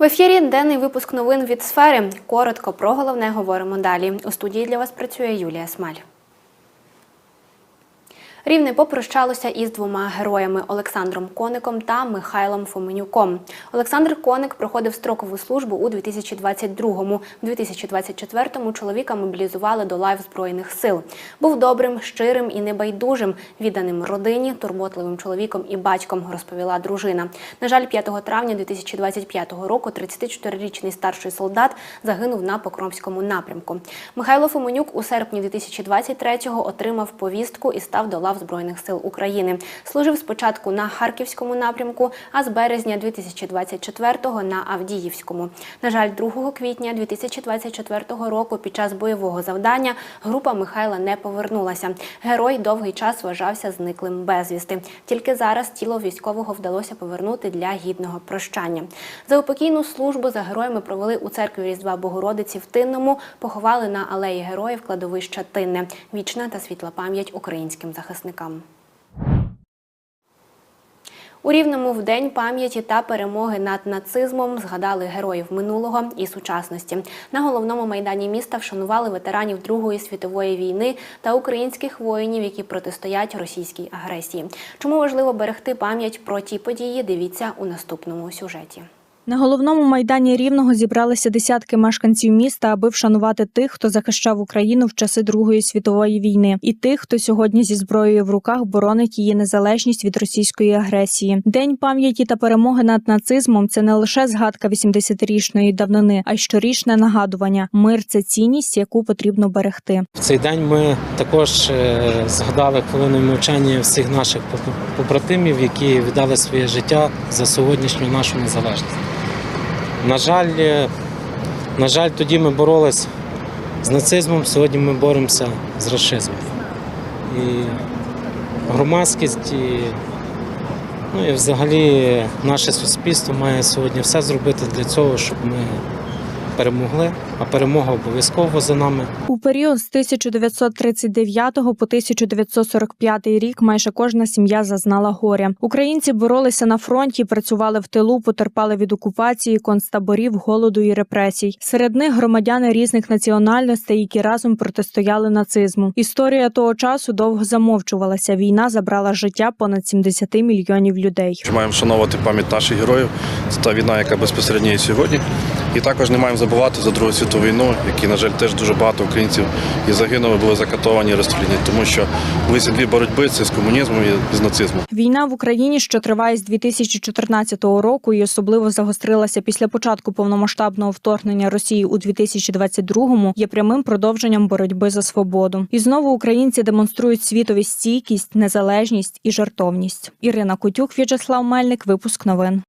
В ефірі денний випуск новин від сфери. Коротко про головне говоримо далі. У студії для вас працює Юлія Смаль. Рівне попрощалося із двома героями Олександром Коником та Михайлом Фоменюком. Олександр Коник проходив строкову службу у 2022-му. У 2024-му чоловіка мобілізували до лайв Збройних сил. Був добрим, щирим і небайдужим, відданим родині, турботливим чоловіком і батьком, розповіла дружина. На жаль, 5 травня 2025 року 34-річний старший солдат загинув на Покровському напрямку. Михайло Фоменюк у серпні 2023-го отримав повістку і став до лав Збройних сил України. Служив спочатку на Харківському напрямку, а з березня 2024-го на Авдіївському. На жаль, 2 квітня 2024 року під час бойового завдання група Михайла не повернулася. Герой довгий час вважався зниклим безвісти. Тільки зараз тіло військового вдалося повернути для гідного прощання. За упокійну службу за героями провели у церкві Різдва Богородиці в Тинному, поховали на алеї героїв кладовища Тинне. Вічна та світла пам'ять українським захисникам. У Рівному в день пам'яті та перемоги над нацизмом згадали героїв минулого і сучасності. На головному майдані міста вшанували ветеранів Другої світової війни та українських воїнів, які протистоять російській агресії. Чому важливо берегти пам'ять про ті події? Дивіться у наступному сюжеті. На головному майдані Рівного зібралися десятки мешканців міста, аби вшанувати тих, хто захищав Україну в часи Другої світової війни, і тих, хто сьогодні зі зброєю в руках боронить її незалежність від російської агресії. День пам'яті та перемоги над нацизмом це не лише згадка 80-річної давнини, а й щорічне нагадування. Мир це цінність, яку потрібно берегти. В цей день ми також е, згадали хвилиною мовчання всіх наших побратимів, які віддали своє життя за сьогоднішню нашу незалежність. На жаль, е, на жаль, тоді ми боролися з нацизмом, сьогодні ми боремося з расизмом. І громадськість, і, ну і взагалі наше суспільство має сьогодні все зробити для цього, щоб ми перемогли, а перемога обов'язково за нами. У період з 1939 по 1945 рік майже кожна сім'я зазнала горя. Українці боролися на фронті, працювали в тилу, потерпали від окупації, концтаборів, голоду і репресій. Серед них громадяни різних національностей, які разом протистояли нацизму. Історія того часу довго замовчувалася. Війна забрала життя понад 70 мільйонів людей. Маємо вшановувати пам'ять наших героїв. Це та війна, яка безпосередньо є сьогодні. І також не маємо забувати за Другу світову війну, які, на жаль, теж дуже багато українців і загинули, були закатовані, розстріляні, тому що були дві боротьби це з комунізмом і з нацизмом. Війна в Україні, що триває з 2014 року, і особливо загострилася після початку повномасштабного вторгнення Росії у 2022-му, є прямим продовженням боротьби за свободу. І знову українці демонструють світові стійкість, незалежність і жартовність. Ірина Кутюк, В'ячеслав Мельник, випуск новин.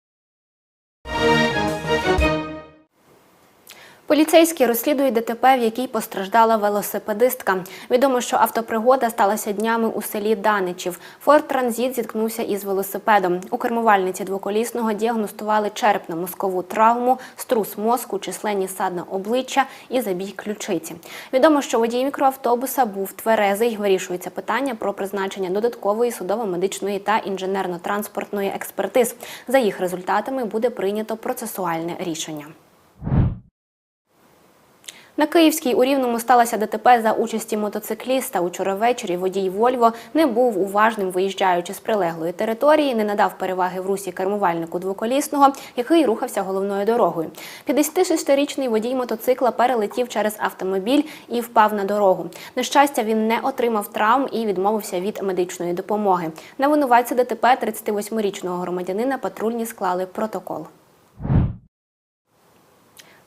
Поліцейські розслідують ДТП, в якій постраждала велосипедистка. Відомо, що автопригода сталася днями у селі Даничів. Форд Транзит зіткнувся із велосипедом. У кермувальниці двоколісного діагностували черепно-мозкову травму, струс мозку, численні садна обличчя і забій ключиці. Відомо, що водій мікроавтобуса був тверезий. Вирішується питання про призначення додаткової судово-медичної та інженерно-транспортної експертиз. За їх результатами буде прийнято процесуальне рішення. На Київській у Рівному сталося ДТП за участі мотоцикліста. Учора ввечері водій Вольво не був уважним, виїжджаючи з прилеглої території, не надав переваги в русі кермувальнику двоколісного, який рухався головною дорогою. 56-річний водій мотоцикла перелетів через автомобіль і впав на дорогу. На щастя, він не отримав травм і відмовився від медичної допомоги. На винуватця ДТП 38-річного громадянина патрульні склали протокол.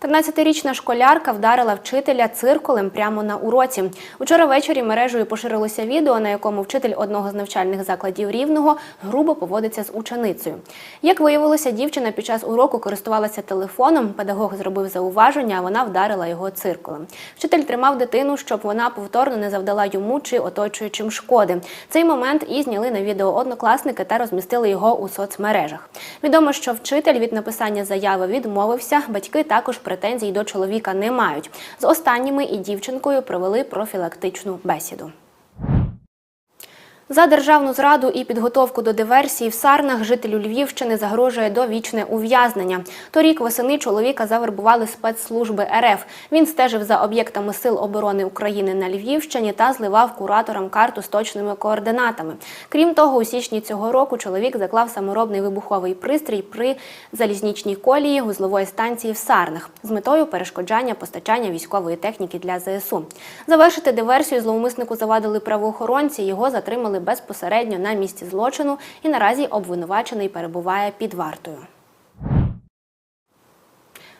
13-річна школярка вдарила вчителя циркулем прямо на уроці. Учора ввечері мережею поширилося відео, на якому вчитель одного з навчальних закладів рівного грубо поводиться з ученицею. Як виявилося, дівчина під час уроку користувалася телефоном. Педагог зробив зауваження, а вона вдарила його циркулем. Вчитель тримав дитину, щоб вона повторно не завдала йому чи оточуючим шкоди. Цей момент і зняли на відео однокласники та розмістили його у соцмережах. Відомо, що вчитель від написання заяви відмовився. Батьки також претензій до чоловіка не мають. З останніми і дівчинкою провели профілактичну бесіду. За державну зраду і підготовку до диверсії в Сарнах жителю Львівщини загрожує довічне ув'язнення. Торік восени чоловіка завербували спецслужби РФ. Він стежив за об'єктами Сил оборони України на Львівщині та зливав кураторам карту з точними координатами. Крім того, у січні цього року чоловік заклав саморобний вибуховий пристрій при залізничній колії вузлової станції в Сарнах з метою перешкоджання постачання військової техніки для ЗСУ. Завершити диверсію зловмиснику завадили правоохоронці. Його затримали безпосередньо на місці злочину і наразі обвинувачений перебуває під вартою.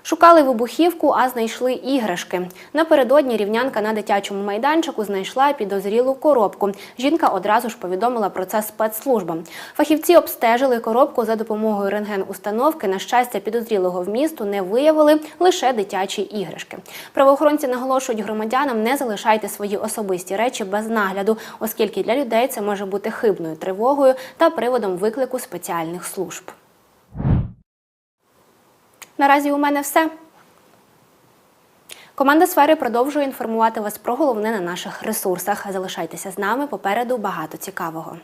Шукали вибухівку, а знайшли іграшки. Напередодні рівнянка на дитячому майданчику знайшла підозрілу коробку. Жінка одразу ж повідомила про це спецслужбам. Фахівці обстежили коробку за допомогою рентген-установки. На щастя, підозрілого вмісту не виявили лише дитячі іграшки. Правоохоронці наголошують громадянам не залишайте свої особисті речі без нагляду, оскільки для людей це може бути хибною тривогою та приводом виклику спеціальних служб. Наразі у мене все. Команда сфери продовжує інформувати вас про головне на наших ресурсах. Залишайтеся з нами попереду багато цікавого.